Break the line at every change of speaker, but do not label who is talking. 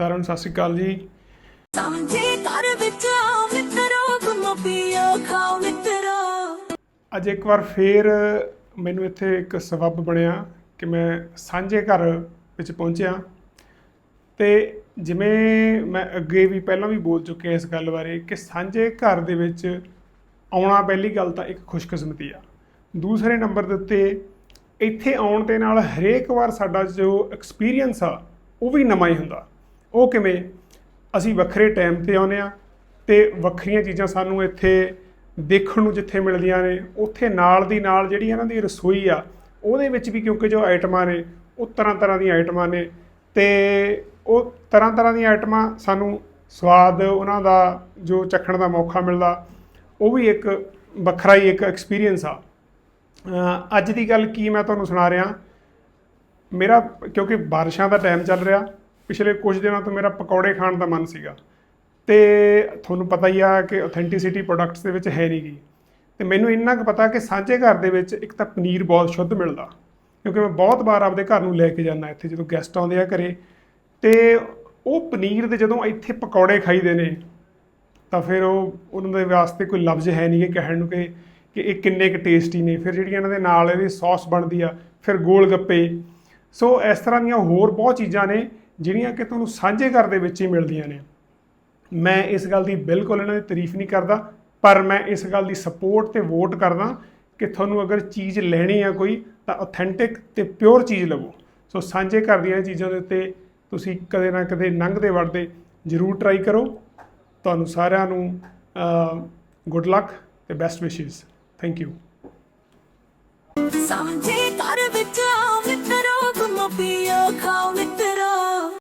ਸਾਰਿਆਂ ਨੂੰ ਸਤਿ ਸ਼੍ਰੀ ਅਕਾਲ ਜੀ।
ਸਮਝੇ ਘਰ ਵਿੱਚ ਆਓ ਮਿੱਤਰੋ ਗੁੰਮੋ ਪੀਓ ਖਾਓ ਮਿੱਤਰੋ।
ਅੱਜ ਇੱਕ ਵਾਰ ਫੇਰ ਮੈਨੂੰ ਇੱਥੇ ਇੱਕ ਸਬੱਬ ਬਣਿਆ ਕਿ ਮੈਂ ਸਾਂਝੇ ਘਰ ਵਿੱਚ ਪਹੁੰਚਿਆ। ਤੇ ਜਿਵੇਂ ਮੈਂ ਅੱਗੇ ਵੀ ਪਹਿਲਾਂ ਵੀ ਬੋਲ ਚੁੱਕਿਆ ਇਸ ਗੱਲ ਬਾਰੇ ਕਿ ਸਾਂਝੇ ਘਰ ਦੇ ਵਿੱਚ ਆਉਣਾ ਪਹਿਲੀ ਗੱਲ ਤਾਂ ਇੱਕ ਖੁਸ਼ਕਿਸਮਤੀ ਆ। ਦੂਸਰੇ ਨੰਬਰ ਦੇ ਉੱਤੇ ਇੱਥੇ ਆਉਣ ਦੇ ਨਾਲ ਹਰੇਕ ਵਾਰ ਸਾਡਾ ਜੋ ਐਕਸਪੀਰੀਅੰਸ ਆ ਉਹ ਵੀ ਨਵਾਂ ਹੀ ਹੁੰਦਾ। ਉਹ ਕਿਵੇਂ? ਅਸੀਂ ਵੱਖਰੇ ਟਾਈਮ ਤੇ ਆਉਂਦੇ ਆ ਤੇ ਵੱਖਰੀਆਂ ਚੀਜ਼ਾਂ ਸਾਨੂੰ ਇੱਥੇ ਦੇਖਣ ਨੂੰ ਜਿੱਥੇ ਮਿਲਦੀਆਂ ਨੇ, ਉੱਥੇ ਨਾਲ ਦੀ ਨਾਲ ਜਿਹੜੀ ਇਹਨਾਂ ਦੀ ਰਸੋਈ ਆ, ਉਹਦੇ ਵਿੱਚ ਵੀ ਕਿਉਂਕਿ ਜੋ ਆਈਟਮਾਂ ਨੇ, ਉਹ ਤਰ੍ਹਾਂ ਤਰ੍ਹਾਂ ਦੀਆਂ ਆਈਟਮਾਂ ਨੇ ਤੇ ਉਹ ਤਰ੍ਹਾਂ ਤਰ੍ਹਾਂ ਦੀਆਂ ਆਈਟਮਾਂ ਸਾਨੂੰ ਸਵਾਦ ਉਹਨਾਂ ਦਾ ਜੋ ਚੱਖਣ ਦਾ ਮੌਕਾ ਮਿਲਦਾ, ਉਹ ਵੀ ਇੱਕ ਵੱਖਰਾ ਹੀ ਇੱਕ ਐਕਸਪੀਰੀਅੰਸ ਆ। ਅੱਜ ਦੀ ਗੱਲ ਕੀ ਮੈਂ ਤੁਹਾਨੂੰ ਸੁਣਾ ਰਿਹਾ? ਮੇਰਾ ਕਿਉਂਕਿ ਬਾਰਿਸ਼ਾਂ ਦਾ ਟਾਈਮ ਚੱਲ ਰਿਹਾ ਪਿਛਲੇ ਕੁਝ ਦਿਨਾਂ ਤੋਂ ਮੇਰਾ ਪਕੌੜੇ ਖਾਣ ਦਾ ਮਨ ਸੀਗਾ। ਤੇ ਤੁਹਾਨੂੰ ਪਤਾ ਹੀ ਆ ਕਿ ਆਥੈਂਟਿਸਿਟੀ ਪ੍ਰੋਡਕਟਸ ਦੇ ਵਿੱਚ ਹੈ ਨਹੀਂ ਗੀ। ਤੇ ਮੈਨੂੰ ਇੰਨਾ ਕੁ ਪਤਾ ਕਿ ਸਾਂਝੇ ਘਰ ਦੇ ਵਿੱਚ ਇੱਕ ਤਾਂ ਪਨੀਰ ਬਹੁਤ ਸ਼ੁੱਧ ਮਿਲਦਾ। ਕਿਉਂਕਿ ਮੈਂ ਬਹੁਤ ਵਾਰ ਆਪਦੇ ਘਰ ਨੂੰ ਲੈ ਕੇ ਜਾਂਦਾ ਇੱਥੇ ਜਦੋਂ ਗੈਸਟ ਆਉਂਦੇ ਆ ਘਰੇ। ਤੇ ਉਹ ਪਨੀਰ ਦੇ ਜਦੋਂ ਇੱਥੇ ਪਕੌੜੇ ਖਾਈਦੇ ਨੇ, ਤਾਂ ਫਿਰ ਉਹ ਉਹਨਾਂ ਦੇ ਵਾਸਤੇ ਕੋਈ ਲਫ਼ਜ਼ ਹੈ ਨਹੀਂ ਕਿ ਕਹਿਣ ਨੂੰ ਕਿ ਕਿ ਇਹ ਕਿੰਨੇ ਕੁ ਟੇਸਟੀ ਨੇ। ਫਿਰ ਜਿਹੜੀਆਂ ਇਹਨਾਂ ਦੇ ਨਾਲ ਇਹਦੀ ਸੌਸ ਬਣਦੀ ਆ, ਫਿਰ ਗੋਲ ਗੱਪੇ। ਸੋ ਇਸ ਤਰ੍ਹਾਂ ਦੀਆਂ ਹੋਰ ਬਹੁਤ ਚੀਜ਼ਾਂ ਨੇ ਜਿਹੜੀਆਂ ਕਿ ਤੁਹਾਨੂੰ ਸਾਂਝੇ ਘਰ ਦੇ ਵਿੱਚ ਹੀ ਮਿਲਦੀਆਂ ਨੇ। ਮੈਂ ਇਸ ਗੱਲ ਦੀ ਬਿਲਕੁਲ ਇਹਨਾਂ ਦੀ ਤਾਰੀਫ ਨਹੀਂ ਕਰਦਾ, ਪਰ ਮੈਂ ਇਸ ਗੱਲ ਦੀ ਸਪੋਰਟ ਤੇ ਵੋਟ ਕਰਦਾ ਕਿ ਤੁਹਾਨੂੰ ਅਗਰ ਚੀਜ਼ ਲੈਣੀ ਆ ਕੋਈ, ਤਾਂ ਆਥੈਂਟਿਕ ਤੇ ਪਿਓਰ ਚੀਜ਼ ਲਵੋ। ਸੋ ਸਾਂਝੇ ਘਰ ਦੀਆਂ ਚੀਜ਼ਾਂ ਦੇ ਉੱਤੇ ਤੁਸੀਂ ਕਦੇ ਨਾ ਕਦੇ ਲੰਘਦੇ ਵੜਦੇ ਜ਼ਰੂਰ ਟਰਾਈ ਕਰੋ। ਤੁਹਾਨੂੰ ਸਾਰਿਆਂ ਨੂੰ ਗੁੱਡ ਲੱਕ ਤੇ ਬੈਸਟ ਵਿਸ਼ੇਸ ਥੈਂਕ ਯੂ
ਸਮਝੇ ਘਰ ਵਿੱਚ ਆਓ